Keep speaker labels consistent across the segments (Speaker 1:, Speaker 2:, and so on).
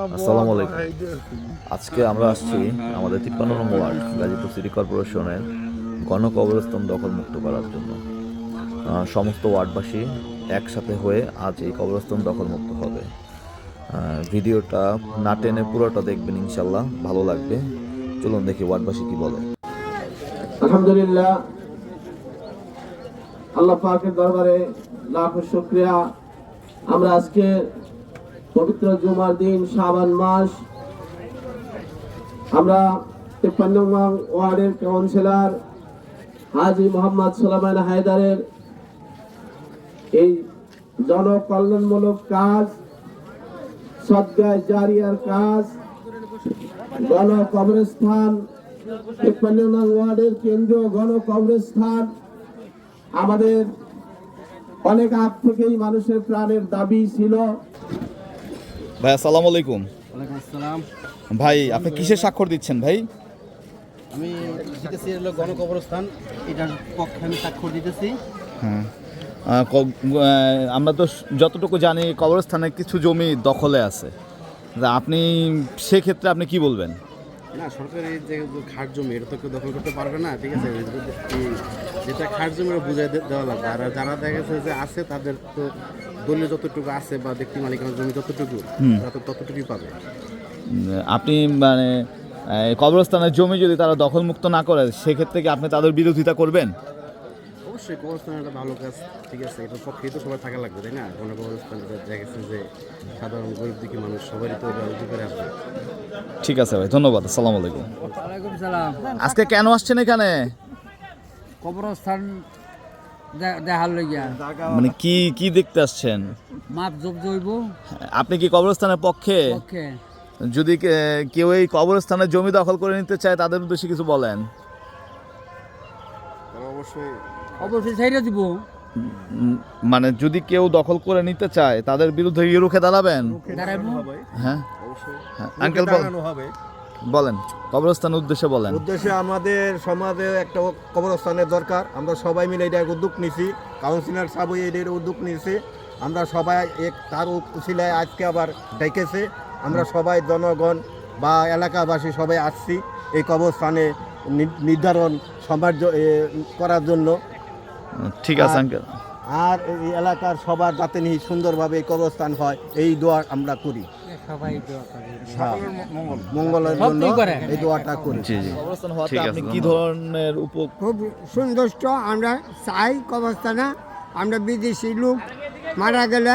Speaker 1: আসসালামু আলাইকুম। আজকে আমরা আসছি আমাদের তিপ্পান্ন নম্বর ওয়ার্ড গাজীপুর সিটি কর্পোরেশনের গণ কবরস্থান দখল মুক্ত করার জন্য। সমস্ত ওয়ার্ডবাসী একসাথে হয়ে আজ এই কবরস্থান দখল মুক্ত হবে ভিডিওটা না টেনে পুরোটা দেখবেন ইনশাল্লাহ ভালো লাগবে। চলুন দেখি ওয়ার্ডবাসী কি বলে।
Speaker 2: আলহামদুলিল্লাহ আল্লাহ পাকের দরবারে লাখ শুক্রিয়া। আমরা আজকে পবিত্র জুমার দিন, শাবান মাস। আমরা তিপ্পান্ন ওয়ার্ডের কাউন্সিলর হাজি মোহাম্মদ সোলামান হায়দারের এই জনকল্যাণমূলক কাজ সদ্গায় জারিয়ার কাজ গণ কবরস্থান ওয়ার্ডের কেন্দ্রীয় গণ কবরস্থান আমাদের অনেক আগ থেকেই মানুষের প্রাণের দাবি ছিল।
Speaker 1: ভাই আসসালামু আলাইকুম।
Speaker 3: ওয়ালাইকুম আসসালাম।
Speaker 1: ভাই আপনি কিসের স্বাক্ষর দিচ্ছেন ভাই?
Speaker 3: আমি জিতেছি হলো গণকবরস্থান এটার পক্ষে আমি স্বাক্ষর দিতেছি।
Speaker 1: হ্যাঁ। আমরা তো যতটুকু জানি কবরস্থানে কিছু জমি দখলে আছে। আপনি সেক্ষেত্রে আপনি কি বলবেন?
Speaker 3: না সরকারি যে খাট জমি এটা তো কেউ দখল করতে পারবে না ঠিক আছে? যেটা খাট জমি ওরা বুঝাই দেওয়া লাগবে। আর যারা দেখা গেছে যে আছে তাদের তো দলীয় যতটুকু আছে বা ব্যক্তি মালিকানা জমি যতটুকু তারা তো ততটুকুই পাবে।
Speaker 1: আপনি মানে কবরস্থানের জমি যদি তারা দখলমুক্ত না করে সেক্ষেত্রে কি আপনি তাদের বিরোধিতা করবেন?
Speaker 3: অবশ্যই কবরস্থান একটা ভালো কাজ ঠিক আছে? এটার পক্ষেই তো সবাই থাকা লাগবে তাই না? গণকবরস্থান এটা দেখা গেছে যে সাধারণ গরিব দিকে মানুষ সবারই তো এটা উপকারে আসবে
Speaker 1: ঠিক আছে ভাই ধন্যবাদ আসসালামু আলাইকুম।
Speaker 4: ওয়ালাইকুম সালাম।
Speaker 1: আজকে কেন আসছেন এখানে?
Speaker 4: কবরস্থান দেখার লইয়া
Speaker 1: মানে কি কি দেখতে আসছেন?
Speaker 4: মাপ জৈব
Speaker 1: আপনি কি কবরস্থানের পক্ষে?
Speaker 4: পক্ষে।
Speaker 1: যদি কেউ এই কবরস্থানের জমি দখল করে নিতে চায় তাদের উদ্দেশ্যে কিছু বলেন।
Speaker 3: অবশ্যই
Speaker 4: অবশ্যই দিব।
Speaker 1: মানে যদি কেউ দখল করে নিতে চায় তাদের বিরুদ্ধে কি রুখে দাঁড়াবেন? হ্যাঁ? হ্যাঁ আঙ্কেল
Speaker 5: হবে।
Speaker 1: বলেন কবরস্থানের উদ্দেশ্যে বলেন।
Speaker 5: উদ্দেশ্যে আমাদের সমাজে একটা কবরস্থানের দরকার। আমরা সবাই মিলে এটা উদ্যোগ নিছি। কাউন্সিলর সাহেব এটার উদ্যোগ নিয়েছে আমরা সবাই এক তার উচিলায় আজকে আবার ডেকেছে। আমরা সবাই জনগণ বা এলাকাবাসী সবাই আসছি এই কবরস্থানে নি- নির্ধারণ সমাজ করার জন্য।
Speaker 1: ঠিক আছে
Speaker 5: আর-
Speaker 1: আঙ্কেল
Speaker 5: আর এই এলাকার সবার যাতে নিয়ে সুন্দরভাবে এই কবরস্থান হয় এই দোয়া আমরা করি।
Speaker 4: সবাই দোয়া করে।
Speaker 5: হ্যাঁ, মঙ্গলের জন্য এই দোয়াটা করি।
Speaker 1: জি জি। আপনি কি ধরনের উপ
Speaker 6: খুব সন্তুষ্ট আমরা চাই কবস্থানে আমরা বিদেশি লোক মারা গেলে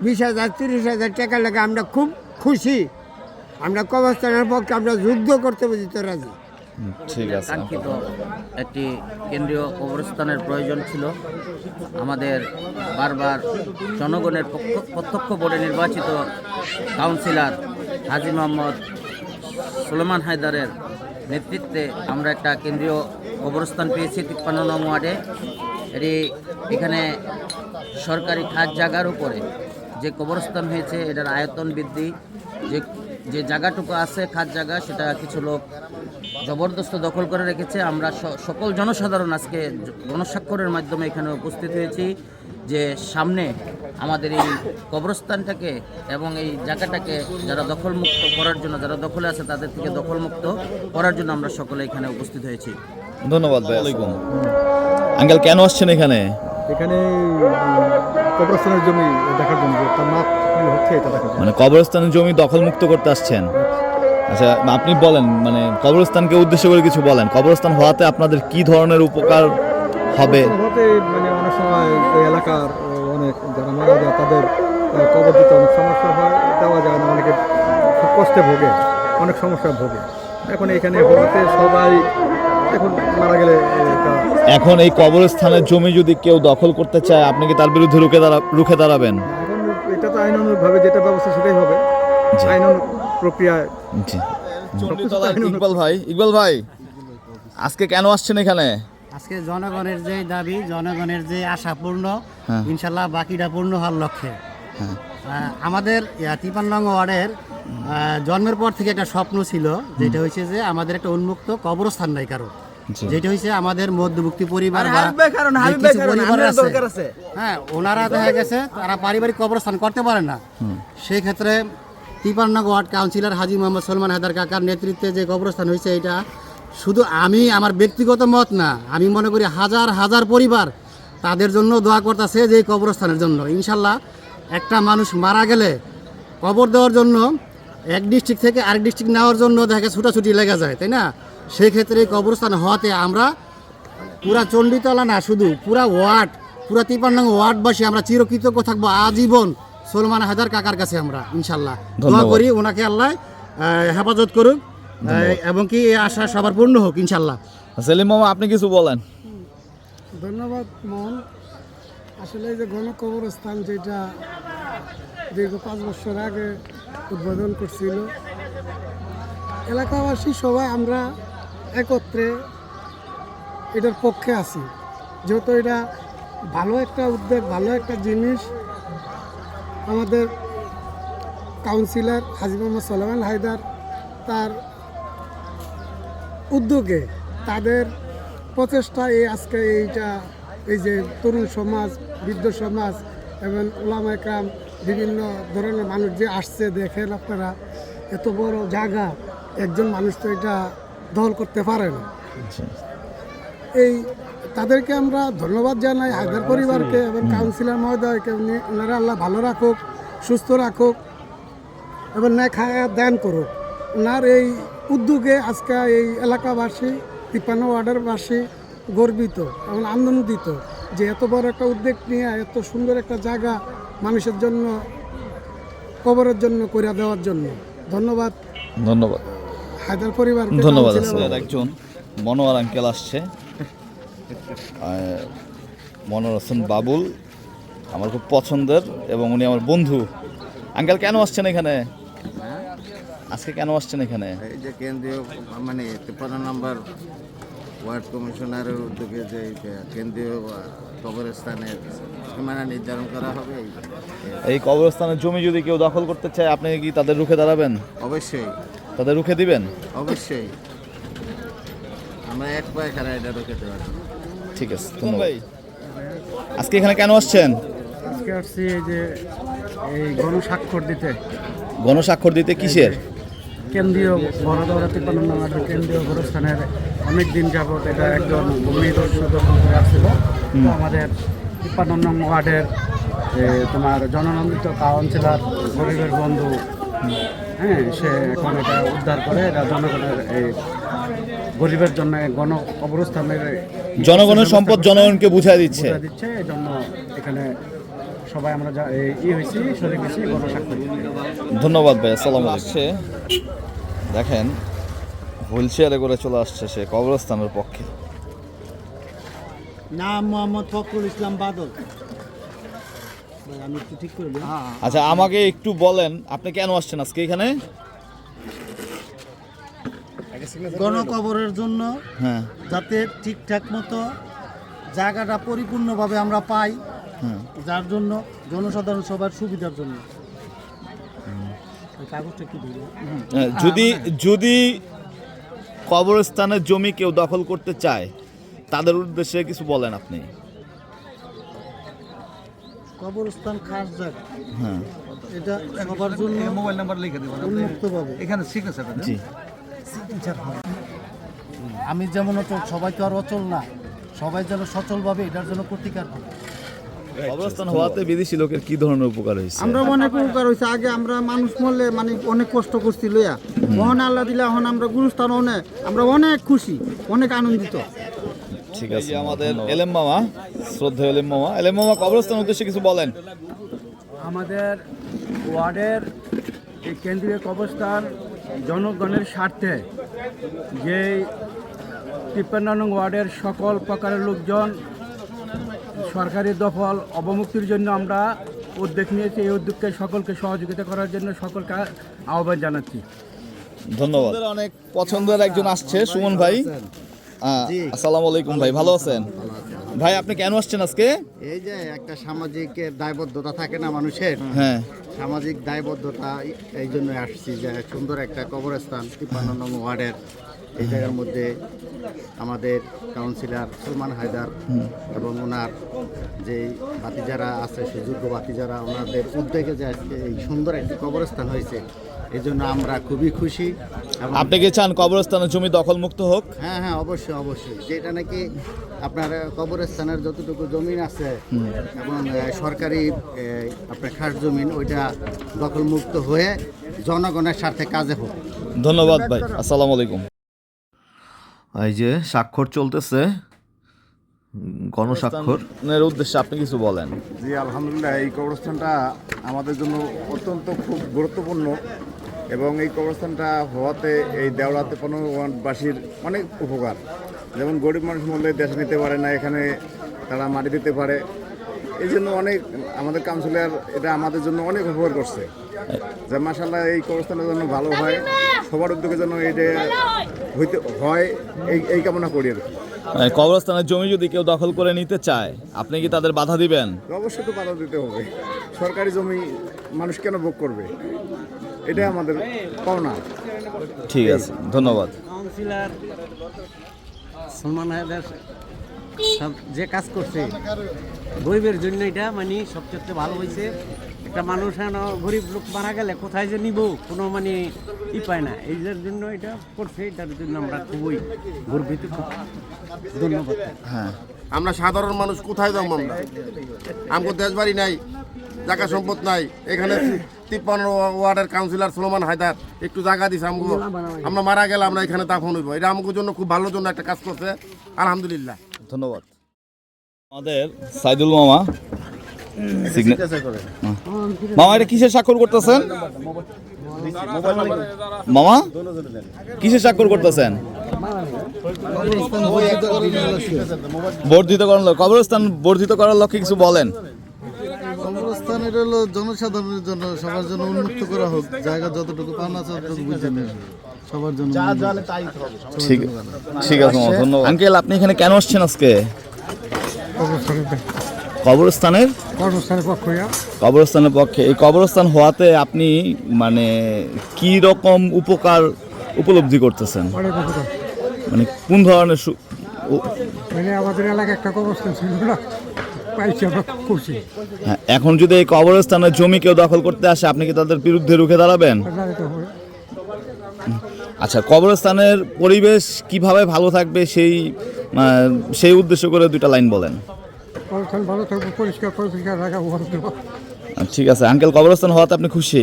Speaker 6: বিশ হাজার তিরিশ হাজার টাকা লাগে আমরা খুব খুশি। আমরা কবস্থানের পক্ষে আমরা যুদ্ধ করতে বুঝতে রাজি
Speaker 1: ঠিক আছে।
Speaker 7: কাঙ্ক্ষিত একটি কেন্দ্রীয় কবরস্থানের প্রয়োজন ছিল। আমাদের বারবার জনগণের প্রত্যক্ষ বোর্ডে নির্বাচিত কাউন্সিলর হাজি মোহাম্মদ সুলেমান হায়দারের নেতৃত্বে আমরা একটা কেন্দ্রীয় কবরস্থান পেয়েছি তিপ্পান্ন নং ওয়ার্ডে। এটি এখানে সরকারি খাস জায়গার উপরে যে কবরস্থান হয়েছে, এটার আয়তন বৃদ্ধি, যে যে জায়গাটুকু আছে খাস জায়গা, সেটা কিছু লোক জবরদস্ত দখল করে রেখেছে। আমরা স- সকল জনসাধারণ আজকে গণস্বাক্ষরের মাধ্যমে এখানে উপস্থিত হয়েছি যে সামনে আমাদের এই কবরস্থানটাকে এবং এই জায়গাটাকে যারা দখলমুক্ত করার জন্য যারা দখলে আছে তাদের থেকে দখলমুক্ত করার জন্য আমরা সকলে এখানে উপস্থিত হয়েছি।
Speaker 1: ধন্যবাদ আঙ্কেল কেন আসছেন এখানে?
Speaker 8: এখানে কবরস্থানের জমি দেখার জন্য দেখার
Speaker 1: মানে কবরস্থানের জমি দখলমুক্ত করতে আসছেন? আচ্ছা আপনি বলেন মানে কবরস্থানকে উদ্দেশ্য করে কিছু বলেন। কবরস্থান হওয়াতে আপনাদের কি ধরনের উপকার হবে?
Speaker 8: মানে অনেক সময় এই এলাকার অনেক যারা মারা যায় তাদের কবর দিতে অনেক সমস্যা হয় দেওয়া যায় না অনেকে খুব কষ্টে ভোগে অনেক সমস্যা ভোগে। এখন এখানে হওয়াতে সবাই এখন মারা গেলে
Speaker 1: এখন এই কবরস্থানের জমি যদি কেউ দখল করতে চায় আপনি কি তার বিরুদ্ধে রুখে দাঁড়া রুখে দাঁড়াবেন?
Speaker 8: এখন এটা তো আইনানুগভাবে যেটা ব্যবস্থা সেটাই হবে।
Speaker 1: জি।
Speaker 8: আইনানুগ
Speaker 1: জি। ইকবাল ভাই ইকবাল ভাই আজকে কেন আসছেন এখানে?
Speaker 9: আজকে জনগণের যে দাবি জনগণের যে আশা পূর্ণ
Speaker 1: হ্যাঁ।
Speaker 9: ইনশাল্লাহ বাকিটা পূর্ণ হওয়ার লক্ষ্যে।
Speaker 1: হ্যাঁ।
Speaker 9: আমাদের তিপান্ন ওয়ার্ডের জন্মের পর থেকে একটা স্বপ্ন ছিল যেটা হয়েছে যে আমাদের একটা উন্মুক্ত কবরস্থান নাই
Speaker 1: কারও।
Speaker 9: যেটা হয়েছে আমাদের মধ্যভুক্তি পরিবার হ্যাঁ ওনারা দেখা গেছে তারা পারিবারিক কবরস্থান করতে পারে না। সেই ক্ষেত্রে তিপান্ন ওয়ার্ড কাউন্সিলর হাজি মোহাম্মদ সলমান হায়দার কাকার নেতৃত্বে যে কবরস্থান হয়েছে এটা, শুধু আমি, আমার ব্যক্তিগত মত না, আমি মনে করি হাজার হাজার পরিবার তাদের জন্য দোয়া করতেছে যে এই কবরস্থানের জন্য। ইনশাল্লাহ একটা মানুষ মারা গেলে কবর দেওয়ার জন্য, এক ডিস্ট্রিক্ট থেকে আরেক ডিস্ট্রিক্ট নেওয়ার জন্য দেখে ছুটাছুটি লেগে যায়, তাই না? সেই ক্ষেত্রে এই কবরস্থান হওয়াতে আমরা পুরা চণ্ডীতলা না, শুধু পুরা ওয়ার্ড, পুরা তিপান্ন ওয়ার্ডবাসী আমরা চিরকৃতজ্ঞ থাকব, আজীবন সলমান হায়দার কাকার কাছে আমরা ইনশাল্লাহ দোয়া করি ওনাকে আল্লাহ হেফাজত করুক এবং কি এই আশা সবার পূর্ণ হোক ইনশাল্লাহ
Speaker 1: সেলিম মামা আপনি কিছু বলেন।
Speaker 6: ধন্যবাদ মন। আসলে এই যে গণ কবরস্থান যেটা দীর্ঘ পাঁচ বছর আগে উদ্বোধন করছিল এলাকাবাসী সবাই আমরা একত্রে এটার পক্ষে আছি। যেহেতু এটা ভালো একটা উদ্যোগ ভালো একটা জিনিস আমাদের কাউন্সিলর হাজি মোহাম্মদ সলেমান হায়দার তার উদ্যোগে তাদের প্রচেষ্টা এই আজকে এইটা, এই যে তরুণ সমাজ, বৃদ্ধ সমাজ এবং ওলামা একরাম বিভিন্ন ধরনের মানুষ যে আসছে দেখেন আপনারা, এত বড় জায়গা, একজন মানুষ তো এটা দখল করতে পারে না। এই তাদেরকে আমরা ধন্যবাদ জানাই হায়দার পরিবারকে এবং কাউন্সিলর মহোদয়কে। ওনারা আল্লাহ ভালো রাখুক সুস্থ রাখুক এবং ন্যাক হায়াত দান করুক। ওনার এই উদ্যোগে আজকে এই এলাকাবাসী তিপ্পান্ন ওয়ার্ডেরবাসী গর্বিত এবং আনন্দিত যে এত বড় একটা উদ্যোগ নিয়ে এত সুন্দর একটা জায়গা মানুষের জন্য কবরের জন্য করে দেওয়ার জন্য। ধন্যবাদ।
Speaker 1: ধন্যবাদ।
Speaker 6: হায়দার পরিবারকে
Speaker 1: ধন্যবাদ একজন মনোয়ার আঙ্কেল আসছে। আহ, মনোয়ার হোসেন বাবুল আমার খুব পছন্দের এবং উনি আমার বন্ধু। আঙ্কেল কেন আসছেন এখানে? আজকে কেন আসছেন এখানে?
Speaker 10: এই যে কেন্দ্রীয় মানে তিপ্পান্ন নম্বর ওয়ার্ড কমিশনারের উদ্যোগে যে কেন্দ্রীয় কবরস্থানের সীমানা নির্ধারণ করা হবে এই-
Speaker 1: কবরস্থানের জমি যদি কেউ দখল করতে চায় আপনি কি তাদের রুখে দাঁড়াবেন?
Speaker 10: অবশ্যই।
Speaker 1: তাদের রুখে দিবেন?
Speaker 10: অবশ্যই। আমরা এক পায়ে এটা রুখে দেওয়ার জন্য।
Speaker 1: ঠিক আছে ধন্যবাদ। আজকে এখানে কেন আসছেন?
Speaker 3: আজকে আসছি এই যে এই গণস্বাক্ষর দিতে।
Speaker 1: গণস্বাক্ষর দিতে কিসের?
Speaker 3: কেন্দ্রীয় বড়দৌড়া তিপ্পান্ন নম্বর কেন্দ্রীয় গোরস্থানের অনেক দিন যাবৎ এটা একজন করে আসছিল আমাদের তিপ্পান্ন নং ওয়ার্ডের তোমার জননন্দিত কাউন্সিলর গরিবের বন্ধু হ্যাঁ সে এখন এটা উদ্ধার করে। এটা জনগণের এই গরিবের জন্য গণ কবরস্থানের
Speaker 1: জনগণের সম্পদ জনগণকে বুঝাই দিচ্ছে।
Speaker 3: বুঝা দিচ্ছে এই এখানে সবাই আমরা ই হয়েছি শরীর হয়েছি
Speaker 1: ধন্যবাদ ভাই আসসালাম আসছে দেখেন হুইল চেয়ারে করে চলে আসছে সে কবরস্থানের পক্ষে।
Speaker 9: নাম মোহাম্মদ ফখরুল ইসলাম বাদল।
Speaker 1: আচ্ছা আমাকে একটু বলেন আপনি কেন আসছেন আজকে এখানে?
Speaker 9: গণকবরের জন্য
Speaker 1: হ্যাঁ।
Speaker 9: যাতে ঠিকঠাক মতো জায়গাটা পরিপূর্ণভাবে আমরা পাই
Speaker 1: হ্যাঁ।
Speaker 9: যার জন্য জনসাধারণ সবার সুবিধার জন্য।
Speaker 1: হ্যাঁ, যদি যদি কবরস্থানের জমি কেউ দখল করতে চায় তাদের উদ্দেশ্যে কিছু বলেন আপনি।
Speaker 9: কবরস্থান খাস জায়গা।
Speaker 1: হ্যাঁ।
Speaker 9: এটা সবার জন্য
Speaker 8: মোবাইল নাম্বার লিখে দেবেন
Speaker 9: উন্মুক্তভাবে।
Speaker 8: এখানে সিগনেচার
Speaker 9: আমি যেমন অচল সবাই তো আর অচল না। সবাই যেন সচলভাবে এটার জন্য প্রতিকার করে।
Speaker 1: কবরস্থান হওয়াতে বিদেশি লোকের কি ধরনের উপকার হয়েছে?
Speaker 11: আমরা অনেক উপকার হয়েছে। আগে আমরা মানুষ মরলে মানে অনেক কষ্ট করছি লইয়া। মহান আল্লাহ দিলে এখন আমরা গুরুস্থান অনেক আমরা অনেক খুশি অনেক আনন্দিত।
Speaker 1: ঠিক আছে। আমাদের এলেম মামা শ্রদ্ধা এলেম মামা। এলেম মামা কবরস্থান উদ্দেশ্যে কিছু বলেন।
Speaker 3: আমাদের ওয়ার্ডের এই কেন্দ্রীয় কবরস্থান জনগণের স্বার্থে যে তিপ্পান্ন নং ওয়ার্ডের সকল প্রকারের লোকজন সরকারি দফল অবমুক্তির জন্য আমরা উদ্যোগ নিয়েছি। এই উদ্যোগকে সকলকে সহযোগিতা করার জন্য সকলকে আহ্বান জানাচ্ছি।
Speaker 1: ধন্যবাদ। অনেক পছন্দের একজন আসছে সুমন ভাই। আসসালামু আলাইকুম ভাই ভালো আছেন? ভাই আপনি কেন আসছেন আজকে?
Speaker 10: এই যে একটা সামাজিক দায়বদ্ধতা থাকে না মানুষের?
Speaker 1: হ্যাঁ।
Speaker 10: সামাজিক দায়বদ্ধতা এই জন্য আসছি যে সুন্দর একটা কবরস্থান তিপ্পান্ন নং ওয়ার্ডের। এই জায়গার মধ্যে আমাদের কাউন্সিলর সলমান হায়দার এবং ওনার যে বাতিজারা আছে সুযোগ্য বাতিজারা ওনাদের উদ্যোগে যে আজকে এই সুন্দর একটি কবরস্থান হয়েছে এই জন্য আমরা খুবই খুশি।
Speaker 1: আপনি কি চান কবরস্থানের জমি দখলমুক্ত হোক?
Speaker 10: হ্যাঁ হ্যাঁ অবশ্যই অবশ্যই। যেটা নাকি আপনার কবরস্থানের যতটুকু জমিন আছে এবং সরকারি আপনার খাস জমিন ওইটা দখলমুক্ত হয়ে জনগণের স্বার্থে কাজে হোক।
Speaker 1: ধন্যবাদ ভাই আসসালামু আলাইকুম। এই যে স্বাক্ষর চলতেছে। গণস্বাক্ষরের উদ্দেশ্যে আপনি কিছু বলেন।
Speaker 5: জি আলহামদুলিল্লাহ এই কবরস্থানটা আমাদের জন্য অত্যন্ত খুব গুরুত্বপূর্ণ এবং এই কবরস্থানটা হওয়াতে এই দেওড়াতে বাসীর অনেক উপকার। যেমন গরিব মানুষ মূল্যে দেশে নিতে পারে না এখানে তারা মাটি দিতে পারে। এই জন্য অনেক আমাদের কাউন্সিলর এটা আমাদের জন্য অনেক উপকার করছে। যে মাসাল্লাহ এই কবরস্থানের জন্য ভালো হয় সবার উদ্যোগের জন্য এটা হইতে হয় এই এই কামনা করি আর
Speaker 1: মানে কবরস্থানের জমি যদি কেউ দখল করে নিতে চায় আপনি কি তাদের বাধা দিবেন?
Speaker 5: অবশ্যই তো বাধা দিতে হবে। সরকারি জমি মানুষ কেন ভোগ করবে? এটাই আমাদের পাওনা।
Speaker 1: ঠিক আছে ধন্যবাদ।
Speaker 12: কাউন্সিলর সলমান হায়দার সব যে কাজ করছে গরিবের জন্য এটা মানে সবচেয়ে ভালো হয়েছে একটা মানুষ হেন গরিব লোক মারা গেলে কোথায় যে নিব? কোনো মানে ই পায় না। এই যে জন্য এটা করছে এটার জন্য আমরা খুবই গর্বিত। ধন্যবাদ।
Speaker 1: হ্যাঁ।
Speaker 13: আমরা সাধারণ মানুষ কোথায় যাব আমরা? আমাদের দেশ বাড়ি নাই জায়গা সম্পদ নাই। এখানে তিপ্পান্ন ওয়ার্ডের কাউন্সিলর সুলমান হায়দার একটু জায়গা দিছে আমগো। আমরা মারা গেলে আমরা এখানে দাফন হইব। এটা আমাদের জন্য খুব ভালো জন্য একটা কাজ করছে। আলহামদুলিল্লাহ।
Speaker 1: ধন্যবাদ। আমাদের সাইদুল মামা। মামা এটা কিসের স্বাক্ষর করতেছেন? মামা কিসের স্বাক্ষর করতেছেন? বর্ধিত করার লক্ষ্য- কবরস্থান বর্ধিত করার লক্ষ্যে কিছু বলেন।
Speaker 8: কবরস্থানের হলো জনসাধারণের জন্য সবার জন্য উন্মুক্ত করা হোক। জায়গা যতটুকু পাওনা আছে ততটুকু বুঝে নেন। সবার জন্য
Speaker 1: ঠিক ঠিক আছে ধন্যবাদ। আঙ্কেল আপনি এখানে কেন আসছেন আজকে? কবরস্থানের?
Speaker 6: কর্মস্থানের পক্ষ
Speaker 1: কবরস্থানের পক্ষে। এই কবরস্থান হওয়াতে আপনি মানে কি রকম উপকার উপলব্ধি করতেছেন? মানে কোন ধরনের
Speaker 6: মানে আমাদের এলাকায় একটা কবরস্থান ছিল না পাইছি আমরা খুশি
Speaker 1: হ্যাঁ, এখন যদি এই কবরস্থানের জমি কেউ দখল করতে আসে আপনি কি তাদের বিরুদ্ধে রুখে দাঁড়াবেন? আচ্ছা কবরস্থানের পরিবেশ কীভাবে ভালো থাকবে সেই সেই উদ্দেশ্য করে দুইটা লাইন বলেন।
Speaker 6: কবরস্থান ভালো থাকবে পরিষ্কার পরিষ্কার রাখা
Speaker 1: ঠিক আছে আঙ্কেল কবরস্থান হওয়াতে আপনি খুশি?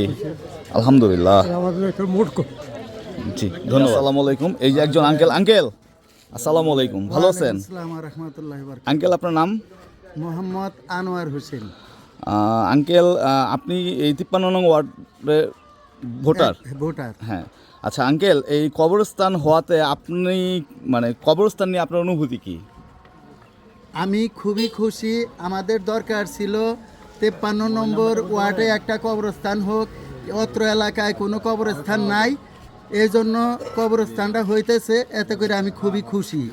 Speaker 1: আলহামদুলিল্লাহ।
Speaker 6: আমাদের একটু মোট
Speaker 1: জি ধন্যবাদ। আসসালামু আলাইকুম। এই যে একজন আঙ্কেল আঙ্কেল আসসালামু আলাইকুম ভালো আছেন? আঙ্কেল আপনার নাম?
Speaker 8: মোহাম্মদ আনোয়ার হোসেন।
Speaker 1: আঙ্কেল আপনি এই তিপ্পান্ন নং ওয়ার্ডের ভোটার?
Speaker 8: ভোটার।
Speaker 1: হ্যাঁ আচ্ছা আঙ্কেল এই কবরস্থান হওয়াতে আপনি মানে কবরস্থান নিয়ে আপনার অনুভূতি কি?
Speaker 8: আমি খুবই খুশি আমাদের দরকার ছিল তেপ্পান্ন নম্বর ওয়ার্ডে একটা কবরস্থান হোক অত্র এলাকায় কোনো কবরস্থান নাই এই জন্য কবরস্থানটা হইতেছে এতে করে আমি খুবই খুশি।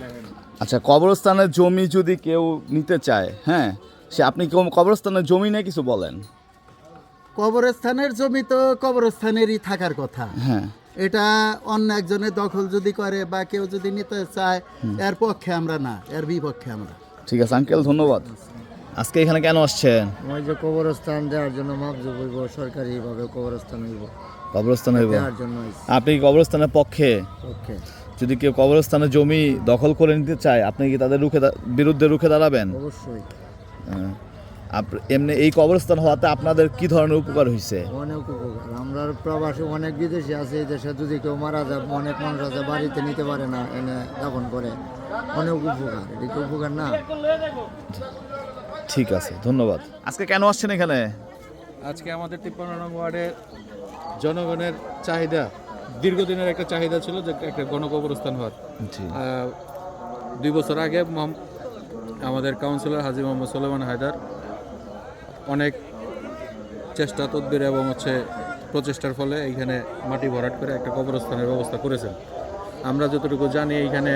Speaker 1: আচ্ছা কবরস্থানের জমি যদি কেউ নিতে চায় হ্যাঁ সে আপনি কেউ- কবরস্থানের জমি নিয়ে কিছু বলেন?
Speaker 8: কবরস্থানের জমি তো কবরস্থানেরই থাকার কথা।
Speaker 1: হ্যাঁ।
Speaker 8: এটা অন্য একজনের দখল যদি করে বা কেউ যদি নিতে চায় এর পক্ষে আমরা না এর বিপক্ষে আমরা।
Speaker 1: ঠিক আছে আঙ্কেল ধন্যবাদ। আজকে এখানে কেন আসছেন?
Speaker 12: ওই যে কবরস্থান দেওয়ার জন্য মাপজুব হইব সরকারিভাবে কবরস্থান হইব।
Speaker 1: কবরস্থান হইব?
Speaker 12: দেওয়ার জন্য
Speaker 1: আপনি কবরস্থানের পক্ষে?
Speaker 12: পক্ষে।
Speaker 1: যদি কেউ কবরস্থানের জমি দখল করে নিতে চায় আপনি কি তাদের রুখে বিরুদ্ধে রুখে দাঁড়াবেন?
Speaker 12: অবশ্যই।
Speaker 1: হ্যাঁ। এমনি এই কবরস্থান হওয়াতে আপনাদের কি ধরনের উপকার হয়েছে
Speaker 12: অনেক উপকার। আমরা প্রবাসী অনেক বিদেশি আছে এই দেশে যদি কেউ মারা যায় অনেক মানুষ আছে বাড়িতে নিতে পারে না এনে দাফন করে। অনেক উপকার। এটা কি উপকার না?
Speaker 1: ঠিক আছে ধন্যবাদ। আজকে কেন আসছেন এখানে?
Speaker 14: আজকে আমাদের তিপ্পান্ন নং ওয়ার্ডের জনগণের চাহিদা দীর্ঘদিনের একটা চাহিদা ছিল যে একটা গণকবরস্থান হওয়ার।
Speaker 1: জি।
Speaker 14: দুই বছর আগে আমাদের কাউন্সিলর হাজি মোহাম্মদ সোলেমান হায়দার অনেক চেষ্টা তদবির এবং হচ্ছে প্রচেষ্টার ফলে এইখানে মাটি ভরাট করে একটা কবরস্থানের ব্যবস্থা করেছেন। আমরা যতটুকু জানি এইখানে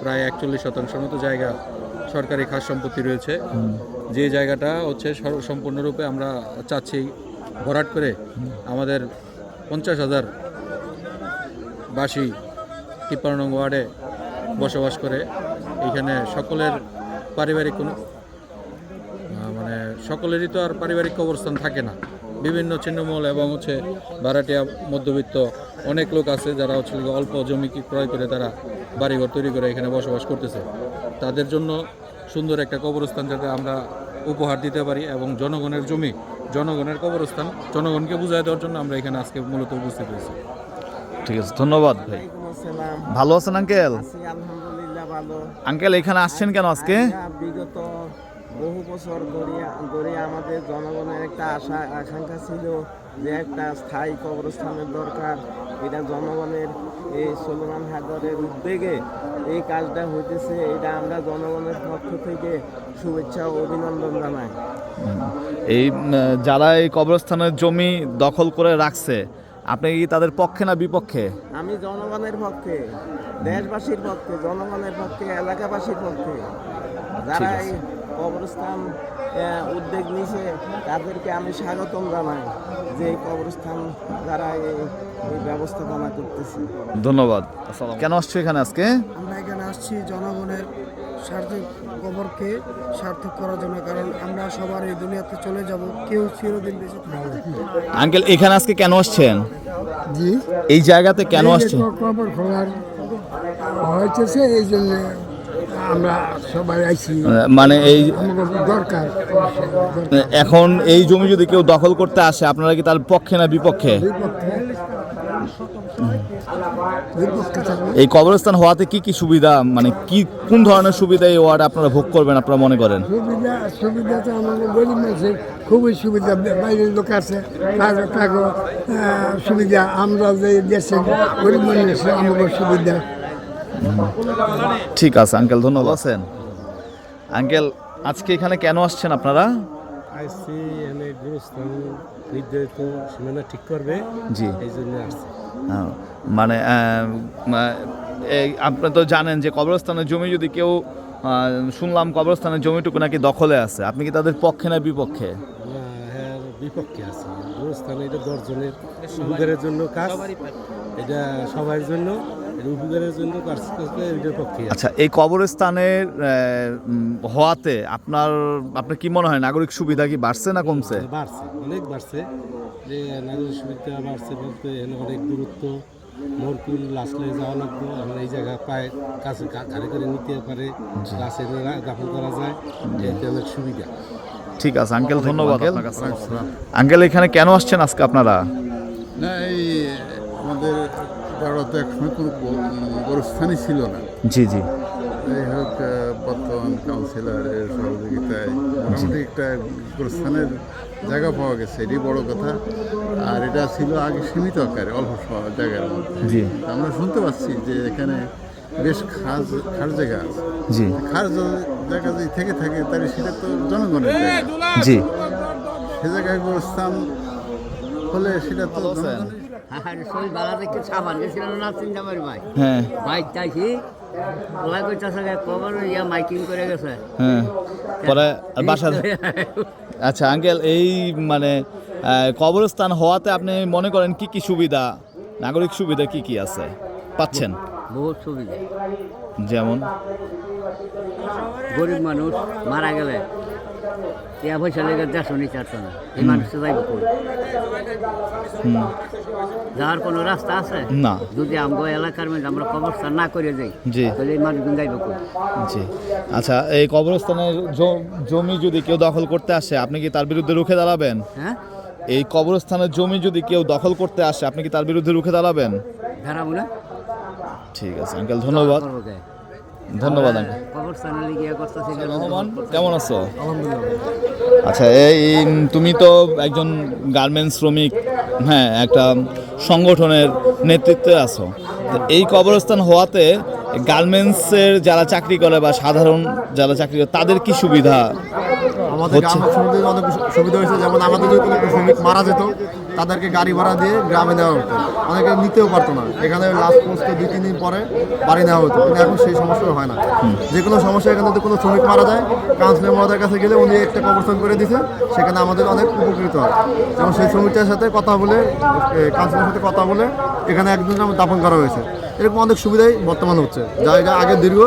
Speaker 14: প্রায় একচল্লিশ শতাংশের মতো জায়গা সরকারি খাস সম্পত্তি রয়েছে। যে জায়গাটা হচ্ছে সম্পূর্ণরূপে আমরা চাচ্ছি ভরাট করে আমাদের পঞ্চাশ হাজার বাসী তিপ্পান্ন ওয়ার্ডে বসবাস করে। এইখানে সকলের পারিবারিক কোনো সকলেরই তো আর পারিবারিক কবরস্থান থাকে না। বিভিন্ন ছিন্নমূল এবং হচ্ছে ভাড়াটিয়া মধ্যবিত্ত অনেক লোক আছে যারা হচ্ছে অল্প জমি কি ক্রয় করে তারা বাড়িঘর তৈরি করে এখানে বসবাস করতেছে। তাদের জন্য সুন্দর একটা কবরস্থান যাতে আমরা উপহার দিতে পারি এবং জনগণের জমি জনগণের কবরস্থান জনগণকে বুঝাই দেওয়ার জন্য আমরা এখানে আজকে মূলত উপস্থিত হয়েছি।
Speaker 1: ঠিক আছে ধন্যবাদ ভাই। ভালো আছেন আঙ্কেল?
Speaker 15: আলহামদুলিল্লাহ ভালো।
Speaker 1: আঙ্কেল এখানে আসছেন কেন আজকে?
Speaker 15: বিগত বহু বছর ধরে ধরে আমাদের জনগণের একটা আশা আকাঙ্ক্ষা ছিল যে একটা স্থায়ী কবরস্থানের দরকার। এটা জনগণের এই সলমান হায়দরের উদ্যোগে এই কাজটা হইতেছে। এটা আমরা জনগণের পক্ষ থেকে শুভেচ্ছা ও অভিনন্দন জানাই।
Speaker 1: এই যারা এই কবরস্থানের জমি দখল করে রাখছে আপনি কি তাদের পক্ষে না বিপক্ষে?
Speaker 15: আমি জনগণের পক্ষে দেশবাসীর পক্ষে জনগণের পক্ষে এলাকাবাসীর পক্ষে। যারা এই কবরস্থান উদ্যোগ নিছে তাদেরকে আমি স্বাগতম জানাই যে এই কবরস্থান দ্বারা এই এই ব্যবস্থাপনা করতেছি।
Speaker 1: ধন্যবাদ। কেন আসছো এখানে আজকে?
Speaker 16: আমরা এখানে আসছি জনগণের সার্থক কবরকে সার্থক করার জন্য কারণ আমরা সবার এই দুনিয়াতে চলে যাব কেউ চিরদিন বেঁচে থাকবে
Speaker 1: আঙ্কেল এখানে আজকে কেন আসছেন?
Speaker 16: জি।
Speaker 1: এই জায়গাতে কেন আসছেন?
Speaker 16: কবর খোলার হয়েছে এই জন্য আমরা সবাই আইছি।
Speaker 1: মানে এই
Speaker 16: দরকার
Speaker 1: এখন এই জমি যদি কেউ দখল করতে আসে আপনারা কি তার পক্ষে না বিপক্ষে? এই কবরস্থান হওয়াতে কি কি সুবিধা মানে কি কোন ধরনের সুবিধা এই ওয়ার্ড আপনারা ভোগ করবেন আপনারা মনে করেন?
Speaker 16: সুবিধা সুবিধা তো আমাদের গরিব মানুষের খুবই সুবিধা। বাইরের লোক আছে তার সুবিধা। আমরা যে দেশে গরিব মানুষ আমাদের সুবিধা।
Speaker 1: ঠিক আছে আঙ্কেল ধন্যবাদ। আছেন? আঙ্কেল আজকে এখানে কেন আসছেন আপনারা?
Speaker 3: আসছি এনে গুরুস্থান নির্ধারিত সীমানা ঠিক করবে।
Speaker 1: জি।
Speaker 3: এই জন্য আসছি।
Speaker 1: মানে আপনি তো জানেন যে কবরস্থানের জমি যদি কেউ শুনলাম কবরস্থানের জমিটুকু নাকি দখলে আছে। আপনি কি তাদের পক্ষে না বিপক্ষে?
Speaker 3: হ্যাঁ বিপক্ষে আছে। গুরুস্থান এটা দশজনের জন্য কাজ। এটা সবার জন্য।
Speaker 1: আচ্ছা এই কবরস্থানের হওয়াতে আপনার আপনার কি মনে হয় নাগরিক সুবিধা কি বাড়ছে না কমছে?
Speaker 3: বাড়ছে অনেক বাড়ছে। যে নাগরিক সুবিধা বাড়ছে বলতে এখানে অনেক দূরত্ব মোরকুল লাসলে যাওয়া লাগবে। আমরা এই জায়গা পায় কাছে গাড়ি করে নিতে পারে লাশে দাফন করা যায় এতে অনেক সুবিধা।
Speaker 1: ঠিক আছে আঙ্কেল ধন্যবাদ আঙ্কেল এখানে কেন আসছেন আজকে আপনারা?
Speaker 17: না এই আমাদের দেওয়া তো একসময় কোনো গোরস্থানই ছিল না।
Speaker 1: জি জি।
Speaker 17: যাই হোক বর্তমান কাউন্সিলরের সহযোগিতায় মোটামুটি একটা গোরস্থানের জায়গা পাওয়া গেছে এটাই বড় কথা। আর এটা ছিল আগে সীমিত আকারে অল্প স- জায়গার মধ্যে।
Speaker 1: জি।
Speaker 17: আমরা শুনতে পাচ্ছি যে এখানে বেশ খাস খাস জায়গা আছে।
Speaker 1: জি।
Speaker 17: জ- জায়গা যদি থেকে থাকে তাহলে সেটা তো জনগণের
Speaker 1: জি।
Speaker 17: সে জায়গায় গোরস্থান হলে সেটা তো
Speaker 4: হ্যাঁ শরীর বালা দেখে সাবান না ভাই।
Speaker 1: হ্যাঁ।
Speaker 4: বাইক চাইছি ওলা কইতাছে কবর ইয়া মাইকিং করে গেছে।
Speaker 1: হ্যাঁ পরে বাসা আচ্ছা আঙ্কেল এই মানে কবরস্থান হওয়াতে আপনি মনে করেন কি কি সুবিধা? নাগরিক সুবিধা কি কি আছে? পাচ্ছেন?
Speaker 4: বহুত সুবিধা।
Speaker 1: যেমন?
Speaker 4: গরিব মানুষ মারা গেলে টিয়া পয়সা লেগে দেড়শো নি চারশো না এই মানুষটা যাইব কই? যাওয়ার কোনো রাস্তা আছে?
Speaker 1: না।
Speaker 4: যদি আমগো এলাকার মধ্যে আমরা কবরস্থান না করে যাই
Speaker 1: জি।
Speaker 4: তাহলে এই মানুষগুলো যাইব কই?
Speaker 1: জি। আচ্ছা এই কবরস্থানের জমি যদি কেউ দখল করতে আসে আপনি কি তার বিরুদ্ধে রুখে দাঁড়াবেন?
Speaker 4: হ্যাঁ?
Speaker 1: এই কবরস্থানের জমি যদি কেউ দখল করতে আসে আপনি কি তার বিরুদ্ধে রুখে দাঁড়াবেন?
Speaker 4: দাঁড়াবো না।
Speaker 1: ঠিক আছে আঙ্কেল ধন্যবাদ? ধন্যবাদ রহমান কেমন আছো? আচ্ছা এই তুমি তো একজন গার্মেন্টস শ্রমিক হ্যাঁ একটা সংগঠনের নেতৃত্বে আছো। তো এই কবরস্থান হওয়াতে গার্মেন্টসের যারা চাকরি করে বা সাধারণ যারা চাকরি করে তাদের কি সুবিধা
Speaker 5: আমাদের অনেক সুবিধা হয়েছে যেমন আমাদের যদি কোনো শ্রমিক মারা যেত তাদেরকে গাড়ি ভাড়া দিয়ে গ্রামে নেওয়া হতো। অনেকে নিতেও পারতো না। এখানে লাস্ট পোস্টে দুই তিন দিন পরে বাড়ি নেওয়া হতো। কিন্তু এখন সেই সমস্যা হয় না। যে কোনো সমস্যা এখানে যদি কোনো শ্রমিক মারা যায় কাউন্সিলর মহোদয়ের কাছে গেলে উনি একটা কবরস্থান করে দিতে সেখানে আমাদের অনেক উপকৃত হয়। যেমন সেই শ্রমিকটার সাথে কথা বলে কাউন্সিলরের সাথে কথা বলে এখানে আমার দাপন করা হয়েছে। এরকম অনেক সুবিধাই বর্তমান হচ্ছে। জায়গা আগে দীর্ঘ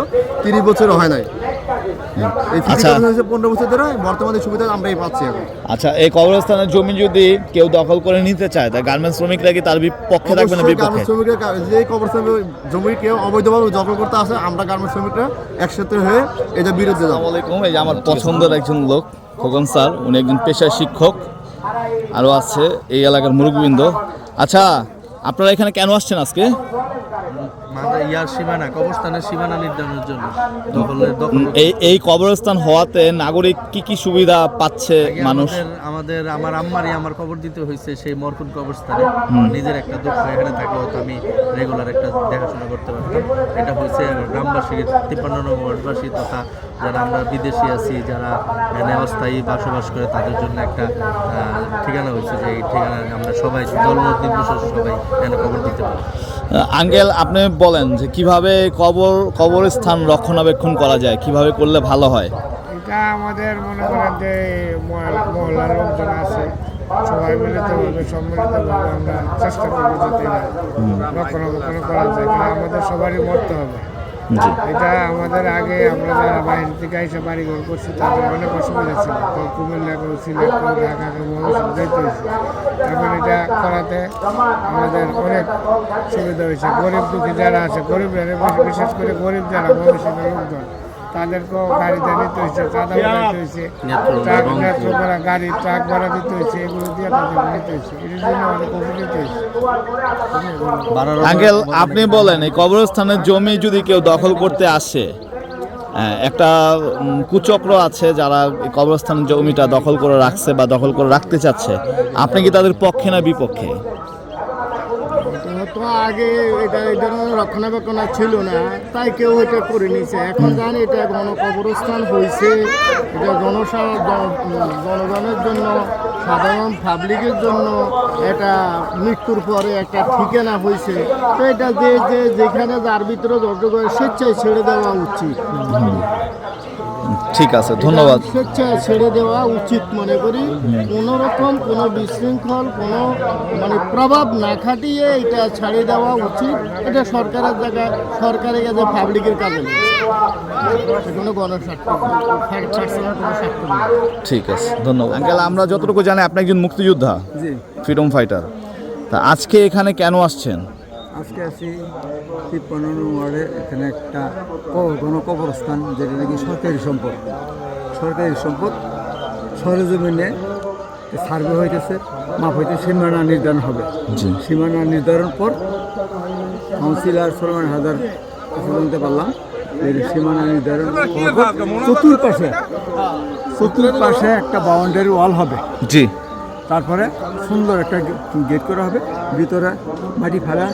Speaker 5: তিরিশ বছরও হয় নাই।
Speaker 1: আচ্ছা।
Speaker 5: পনেরো বছর ধরে বর্তমানে সুবিধা আমরাই পাচ্ছি এখন।
Speaker 1: আচ্ছা এই কবরস্থানের জমি যদি কেউ দখল করে নিতে চায় তা গার্মেন্টস শ্রমিকরা কি তার বিপ- পক্ষে থাকবে না বিপক্ষে?
Speaker 5: শ্রমিকরা যে কবরস্থানে জমি কেউ অবৈধভাবে দখল করতে আসে আমরা গার্মেন্টস শ্রমিকরা একসাথে হয়ে এটা বিরুদ্ধে যাব।
Speaker 1: আসসালামু আলাইকুম। এই যে আমার পছন্দের একজন লোক খোকন স্যার উনি একজন পেশায় শিক্ষক আরও আছে এই এলাকার মুরুখবৃন্দ আচ্ছা আপনারা এখানে কেন আসছেন আজকে?
Speaker 2: ইয়ার সীমানা কবরস্থানের সীমানা নির্ধারণের জন্য। দখলের দখল
Speaker 1: এই এই কবরস্থান হওয়াতে নাগরিক কি কি সুবিধা পাচ্ছে মানুষ?
Speaker 2: আমাদের আমার আম্মারই আমার কবর দিতে হয়েছে সেই মরকুন কবরস্থানে। নিজের একটা দুঃখ এখানে থাকলেও তো আমি রেগুলার একটা দেখাশোনা করতে পারতাম। এটা হয়েছে গ্রামবাসীর তিপ্পান্ন নম্বর ওয়ার্ডবাসী তথা যারা আমরা বিদেশি আছি যারা অস্থায়ী বসবাস করে তাদের জন্য একটা ঠিকানা হয়েছে যে এই ঠিকানা আমরা সবাই দলমত নির্বিশেষে সবাই এখানে কবর দিতে পারি।
Speaker 1: আঙ্কেল আপনি বলেন যে কীভাবে কবর কবরস্থান রক্ষণাবেক্ষণ করা যায়? কীভাবে করলে ভালো হয়?
Speaker 6: এটা আমাদের মনে করেন যে মহলার লোকজন আছে সবাই মিলে মিলিতভাবে সম্মিলিতভাবে আমরা চেষ্টা করব যাতে রক্ষণাবেক্ষণ করা যায়। কারণ আমাদের সবারই মরতে হবে। এটা আমাদের আগে আমরা যারা বাইরে থেকে এসে বাড়িঘর করছি, তাদের অনেক অসুবিধা ছিল। তো কুমিল্লা কেউ সিলেট কেউ ঢাকা কেউ এখন এটা করাতে আমাদের অনেক সুবিধা হয়েছে। গরিব দুঃখী যারা আছে গরিব বিশেষ করে গরিব যারা ময়মনসিংহের লোকজন। তাদেরকেও গাড়িতে নিতে হয়েছে চাঁদা হয়েছে ট্রাক নেত্র ভাড়া গাড়ি ট্রাক ভাড়া দিতে হয়েছে এগুলো দিয়ে তাদের নিতে হয়েছে। এটার জন্য অনেক উপকৃত হয়েছে।
Speaker 1: আঙ্কেল আপনি বলেন এই কবরস্থানের জমি যদি কেউ দখল করতে আসে হ্যাঁ, একটা কুচক্র আছে যারা এই কবরস্থানের জমিটা দখল করে রাখছে বা দখল করে রাখতে চাচ্ছে আপনি কি তাদের পক্ষে না বিপক্ষে?
Speaker 11: আগে এটা এটা কোনো রক্ষণাবেক্ষণ ছিল না। তাই কেউ এটা করে নিছে। এখন জানি এটা গণ কবরস্থান হয়েছে এটা জনগণের জন্য, সাধারণ পাবলিকের জন্য এটা মৃত্যুর পরে একটা ঠিকানা হয়েছে তো এটা যে যেখানে যার ভিতরে যত স্বেচ্ছায় ছেড়ে দেওয়া উচিত।
Speaker 1: ঠিক আছে ধন্যবাদ।
Speaker 11: স্বেচ্ছায় ছেড়ে দেওয়া উচিত মনে করি। কোনো রকম কোনো বিশৃঙ্খল কোনো মানে প্রভাব না খাটিয়ে এটা ছাড়িয়ে দেওয়া উচিত। এটা সরকারের জায়গায় সরকারের কাছে পাবলিকের কাজে কোনো গণস্বার্থ
Speaker 1: ঠিক আছে ধন্যবাদ। আঙ্কেল আমরা যতটুকু জানি আপনি একজন মুক্তিযোদ্ধা ফ্রিডম ফাইটার। তা আজকে এখানে কেন আসছেন?
Speaker 8: আজকে আছি তিপ্পান্ন ওয়ার্ডে। এখানে একটা গণকবরস্থান যেটা নাকি সরকারি সম্পদ। সরকারি সম্পদ সরজমিনে সার্ভে হইতেছে মাপ হইতে সীমানা নির্ধারণ হবে।
Speaker 1: জি।
Speaker 8: সীমানা নির্ধারণ পর কাউন্সিলর সলমান হাজার জানতে পারলাম। সীমানা নির্ধারণ চতুর্পাশে চতুর্পাশে একটা বাউন্ডারি ওয়াল হবে।
Speaker 1: জি।
Speaker 8: তারপরে সুন্দর একটা গেট করা হবে। ভিতরে মাটি ফেলা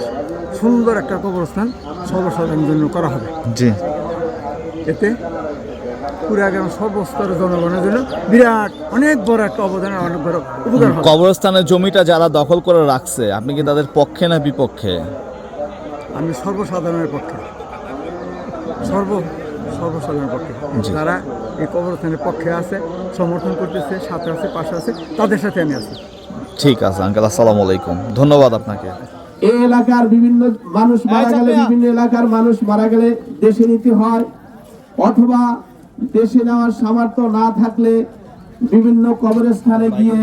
Speaker 8: সুন্দর একটা কবরস্থান সর্বসাধারণের জন্য করা হবে।
Speaker 1: জি।
Speaker 8: এতে পুরা গ্রাম সর্বস্তরের জনগণের জন্য বিরাট অনেক বড় একটা অবদান অনেক বড় উপকার
Speaker 1: কবরস্থানের জমিটা যারা দখল করে রাখছে আপনি কি তাদের পক্ষে না বিপক্ষে?
Speaker 8: আমি সর্বসাধারণের পক্ষে। সর্ব সর্বসাধারণের পক্ষে। যারা এই কবরস্থানের পক্ষে আছে সমর্থন করতেছে সাথে আছে পাশে আছে তাদের সাথে আমি আছি।
Speaker 1: ঠিক আছে আঙ্কেল আসসালামু আলাইকুম। ধন্যবাদ আপনাকে।
Speaker 2: এই এলাকার বিভিন্ন মানুষ মারা গেলে বিভিন্ন এলাকার মানুষ মারা গেলে দেশে নিতে হয়। অথবা দেশে নেওয়ার সামর্থ্য না থাকলে বিভিন্ন কবরস্থানে গিয়ে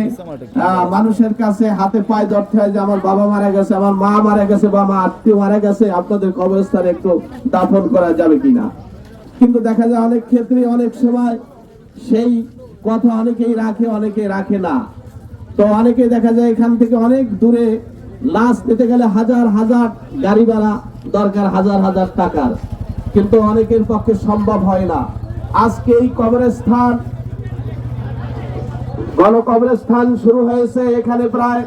Speaker 2: মানুষের কাছে হাতে পায়ে ধরতে হয় যে আমার বাবা মারা গেছে আমার মা মারা গেছে বা আমার আত্মীয় মারা গেছে আপনাদের কবরস্থানে একটু দাফন করা যাবে কিনা? কিন্তু দেখা যায় অনেক ক্ষেত্রে অনেক সময় সেই কথা অনেকেই রাখে অনেকেই রাখে না। তো অনেকে দেখা যায় এখান থেকে অনেক দূরে লাশ পেতে গেলে হাজার হাজার গাড়ি ভাড়া দরকার, হাজার হাজার টাকার। কিন্তু অনেকের পক্ষে সম্ভব হয় না। আজকে এই কবরস্থান, গণকবরস্থান শুরু হয়েছে। এখানে প্রায়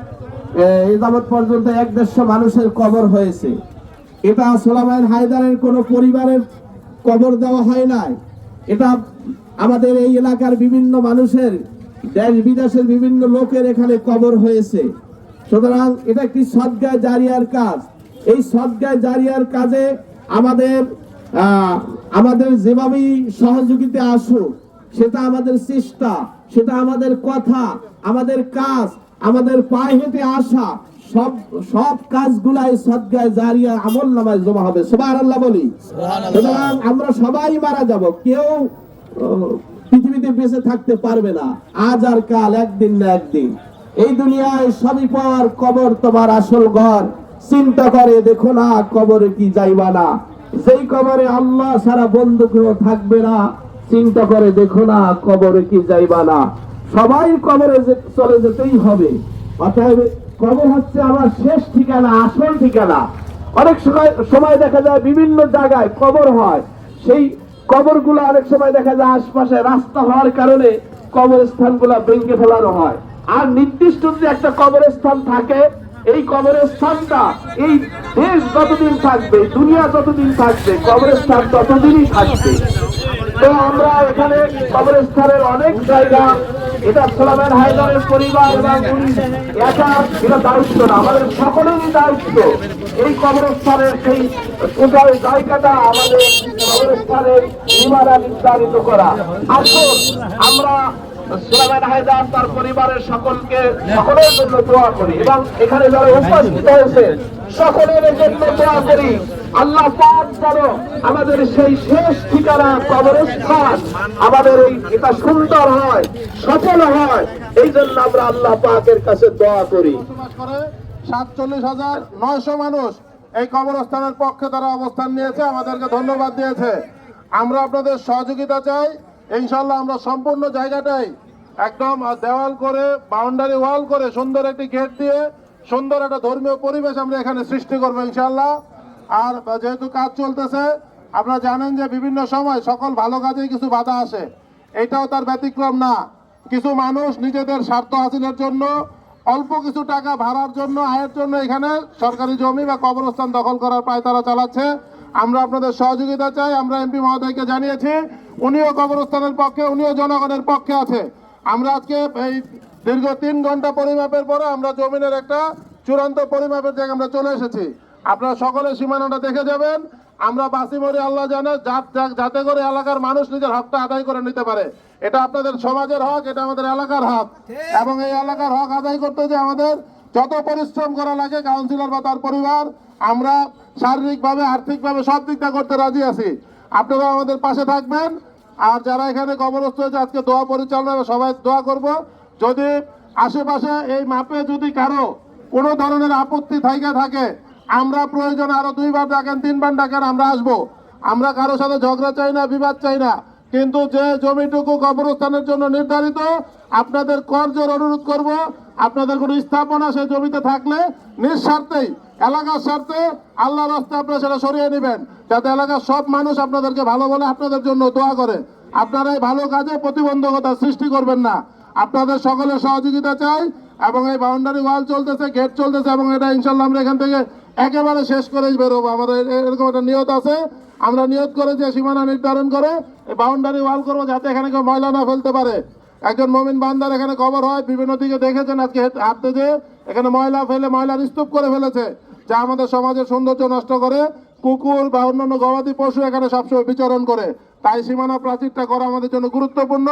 Speaker 2: এই যাবৎ পর্যন্ত এক দেড়শো মানুষের কবর হয়েছে। এটা সোলামাইন হায়দারের কোন পরিবারের কবর দেওয়া হয় নাই। এটা আমাদের এই এলাকার বিভিন্ন মানুষের দেশ বিদেশের বিভিন্ন লোকের এখানে কবর হয়েছে। সুতরাং এটা একটি সদ্গায় জারিয়ার কাজ। এই সদ্গায় জারিয়ার কাজে আমাদের আমাদের যেভাবেই সহযোগিতা আসুক সেটা আমাদের চেষ্টা সেটা আমাদের কথা আমাদের কাজ আমাদের পায়ে হেঁটে আসা সব সব কাজগুলাই সদ্গায় জারিয়া আমল নামায় জমা হবে। সবার আল্লাহ বলি সুতরাং আমরা সবাই মারা যাব। কেউ পৃথিবীতে বেঁচে থাকতে পারবে না। আজ আর কাল একদিন না একদিন। এই দুনিয়ায় সবই পর কবর তোমার আসল ঘর। চিন্তা করে দেখো না কবরে কি যাইবা না। যেই কবরে আল্লাহ সারা বন্ধু কেউ থাকবে না, চিন্তা করে দেখো না কবরে কি যাইবা না। সবাই কবরে চলে যেতেই হবে। অতএব কবর হচ্ছে আমার শেষ ঠিকানা, আসল ঠিকানা। অনেক সময় সময় দেখা যায় বিভিন্ন জায়গায় কবর হয়। সেই কবরগুলো অনেক সময় দেখা যায় আশপাশে রাস্তা হওয়ার কারণে কবরস্থানগুলো ভেঙে ফেলানো হয়। আর নির্দিষ্ট যদি একটা কবরস্থান থাকে, এই কবরস্থানটা এই দেশ যতদিন থাকবে দুনিয়া যতদিন থাকবে, কবরস্থান ততদিনই থাকবে। তো আমরা এখানে কবরস্থানের অনেক জায়গা, এটা সোলামান হায়দারের পরিবার এবং একা, এটা দায়িত্ব না, আমাদের সকলেরই দায়িত্ব। এই কবরস্থানের সেই কোথাও জায়গাটা আমাদের কবরস্থানের নির্ধারিত করা। আসুন, আমরা সুলাইমান হায়দার তার পরিবারের সকলকে সকলের জন্য দোয়া করি এবং এখানে যারা উপস্থিত হয়েছে, সকলের জন্য দোয়া করি। আল্লাহ পাক যেন আমাদের সেই শেষ ঠিকানা, কবরস্থান আমাদের এই এটা সুন্দর হয়, সফল হয় এই জন্য আমরা আল্লাহ পাকের কাছে দোয়া করি।
Speaker 18: সাতচল্লিশ হাজার নয়শো মানুষ এই কবরস্থানের পক্ষে তারা অবস্থান নিয়েছে, আমাদেরকে ধন্যবাদ দিয়েছে। আমরা আপনাদের সহযোগিতা চাই। ইনশাল্লাহ আমরা সম্পূর্ণ জায়গাটাই একদম দেওয়াল করে বাউন্ডারি ওয়াল করে সুন্দর একটি গেট দিয়ে সুন্দর একটা ধর্মীয় পরিবেশ আমরা এখানে সৃষ্টি করব ইনশাল্লাহ আর যেহেতু কাজ চলতেছে, আপনারা জানেন যে বিভিন্ন সময় সকল ভালো কাজেই কিছু বাধা আসে। এটাও তার ব্যতিক্রম না। কিছু মানুষ নিজেদের স্বার্থ হাসিলের জন্য, অল্প কিছু টাকা ভাড়ার জন্য, আয়ের জন্য এখানে সরকারি জমি বা কবরস্থান দখল করার পায় তারা চালাচ্ছে। আমরা আপনাদের সহযোগিতা চাই, আমরা এমপি মহোদয়কে জানিয়েছি, উনিও কবরস্থানের পক্ষে, উনিও জনগণের পক্ষে আছে। আমরা আজকে এই দীর্ঘ তিন ঘণ্টা পরিমাপের পরে আমরা জমিনের একটা চূড়ান্ত পরিমাপের জায়গায় আমরা চলে এসেছি। আপনারা সকলে সীমানাটা দেখে যাবেন। আমরা বাসিমরি আল্লাহ জানে যাতে করে এলাকার মানুষ নিজের হকটা আদায় করে নিতে পারে। এটা আপনাদের সমাজের হক, এটা আমাদের এলাকার হক। এবং এই এলাকার হক আদায় করতে যে আমাদের যত পরিশ্রম করা লাগে কাউন্সিলর বা তার পরিবার, আমরা শারীরিকভাবে, আর্থিকভাবে সব দিকটা করতে রাজি আছি। আপনারা আমাদের পাশে থাকবেন। আর যারা এখানে কবরস্থ হয়েছে, আজকে দোয়া পরিচালনা সবাই দোয়া করব। যদি আশেপাশে এই মাপে যদি কারও কোনো ধরনের আপত্তি থাইকা থাকে, আমরা প্রয়োজন আরও দুইবার ডাকেন, তিনবার ডাকেন, আমরা আসব। আমরা কারোর সাথে ঝগড়া চাই না, বিবাদ চাই না। কিন্তু যে জমিটুকু কবরস্থানের জন্য নির্ধারিত, আপনাদের করজোর অনুরোধ করব। আপনাদের কোনো স্থাপনা সেই জমিতে থাকলে নিঃস্বার্থেই, এলাকার স্বার্থে আল্লাহ রাস্তা আপনারা সেটা সরিয়ে নেবেন। যাতে এলাকার সব মানুষ আপনাদেরকে ভালো বলে আপনাদের জন্য দোয়া করে। আপনারা এই ভালো কাজে প্রতিবন্ধকতা সৃষ্টি করবেন না। আপনাদের সকলের সহযোগিতা চাই এবং এই বাউন্ডারি ওয়াল চলতেছে গেট চলতেছে এবং এটা ইনশাল্লাহ আমরা এখান থেকে একেবারে শেষ করেই বেরোবো। আমাদের এরকম একটা নিয়ত আছে। আমরা নিয়ত করে যে সীমানা নির্ধারণ করে এই বাউন্ডারি ওয়াল করব যাতে এখানে কেউ ময়লা না ফেলতে পারে। একজন মমিন বান্দার এখানে কবর হয়, বিভিন্ন দিকে দেখেছেন আজকে হেঁটে- হাঁটতে যে এখানে ময়লা ফেলে, ময়লার স্তূপ করে ফেলেছে, যা আমাদের সমাজের সৌন্দর্য নষ্ট করে। কুকুর বা অন্যান্য গবাদি পশু এখানে সবসময় বিচরণ করে। তাই সীমানা প্রাচীরটা করা আমাদের জন্য গুরুত্বপূর্ণ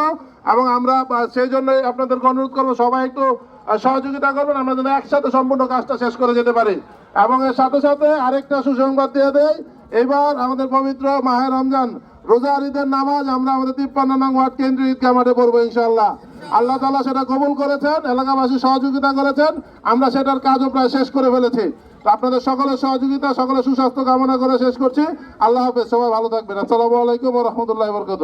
Speaker 18: এবং আমরা সেই জন্য আপনাদেরকে অনুরোধ করব, সবাই একটু সহযোগিতা করবেন আমরা যেন একসাথে সম্পূর্ণ কাজটা শেষ করে যেতে পারি। এবং এর সাথে সাথে আরেকটা সুসংবাদ দিয়ে দেয় এবার আমাদের পবিত্র মাহে রমজান রোজা ঈদের নামাজ আমরা আমাদের তিপ্পান্ন নং ওয়ার্ড কেন্দ্রীয় ঈদগাহ মাঠে পড়ব ইনশাল্লাহ আল্লাহ তালা সেটা কবুল করেছেন, এলাকাবাসী সহযোগিতা করেছেন, আমরা সেটার কাজও প্রায় শেষ করে ফেলেছি। আপনাদের সকলের সহযোগিতা, সকলের সুস্বাস্থ্য কামনা করে শেষ করছি। আল্লাহ হাফেজ, সবাই ভালো থাকবেন। আসসালামু আলাইকুম রহমতুল্লাহ বরকত